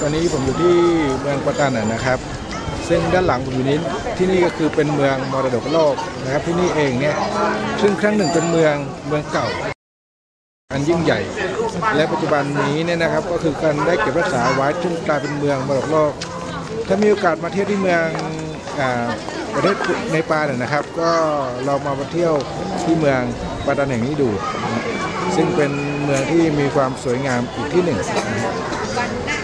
ตอนนี้ผมอยู่ที่เมืองปะตานนะครับ ซึ่งด้านหลังผมอยู่นี้ที่นี่ก็คือเป็นเมืองมรดกโลกนะครับ ที่นี่เองเนี่ยซึ่งครั้งหนึ่งเป็นเมืองเมืองเก่า อันยิ่งใหญ่ และปัจจุบันนี้เนี่ยนะครับก็คือการได้เก็บรักษาไว้จนกลายเป็นเมืองมรดกโลก ถ้ามีโอกาสมาเที่ยวที่เมืองอาประเทศในปาเนี่ยนะครับ ก็ลองมาเที่ยวที่เมืองปาตานแห่งนี้ดู ซึ่งเป็นเมืองที่มีความสวยงามอีกที่หนึ่งนะครับ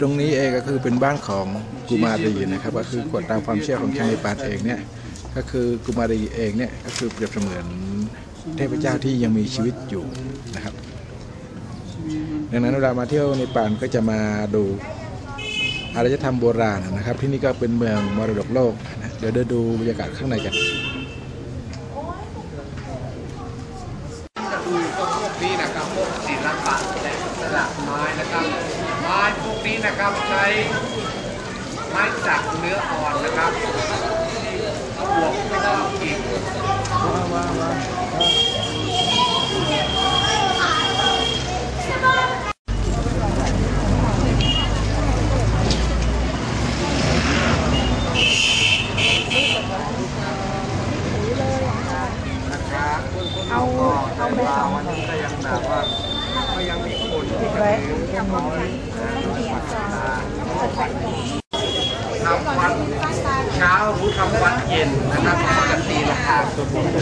ตรงนี้เองก็คือเป็นบ้านของกุมารีนะครับ ก็คือกฎตามความเชื่อของชาวเนปาลเองเนี่ยก็คือกุมารีเองเนี่ยก็คือเปรียบเสมือนเทพเจ้าที่ยังมีชีวิตอยู่นะครับ ดังนั้นเวลามาเที่ยวเนปาลก็จะมาดูอารยธรรมโบราณนะครับ ที่นี่ก็เป็นเมืองมรดกโลกนะเดี๋ยวเดินดูบรรยากาศข้างในกันจะดูพวกนี้นะครับพวกศิลปะ ละสลักไม้นะครับ ไม้พวกนี้นะครับใช้ไม้สักเนื้ออ่อนนะครับบวกก็อีกนะครับเอาเอาแบบวันนี้ก็ยังแบบว่าก็ยังมี คนที่จะทำวันเช้ารือทำวันเย็นนะครับก็จะตีราคาตัวผมเล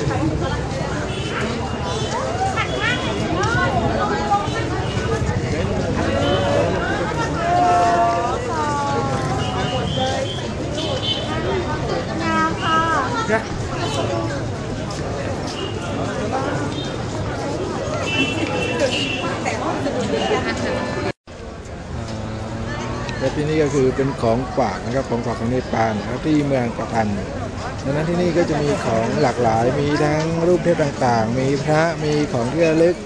และที่นี่ก็คือเป็นของฝากนะครับของฝากของเนปาลนะครับที่เมืองปะพันดังนั้นที่นี่ก็จะมีของหลากหลายมีทั้งรูปเทพต่างๆ มีพระมีของที่ระลึก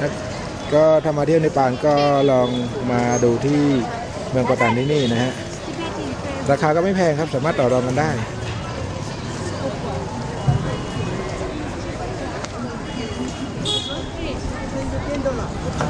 นะก็ถ้ามาเที่ยวเนปาลก็ลองมาดูที่เมืองปะตันที่นี่นะฮะราคาก็ไม่แพงครับสามารถต่อรองกันได้ 先生。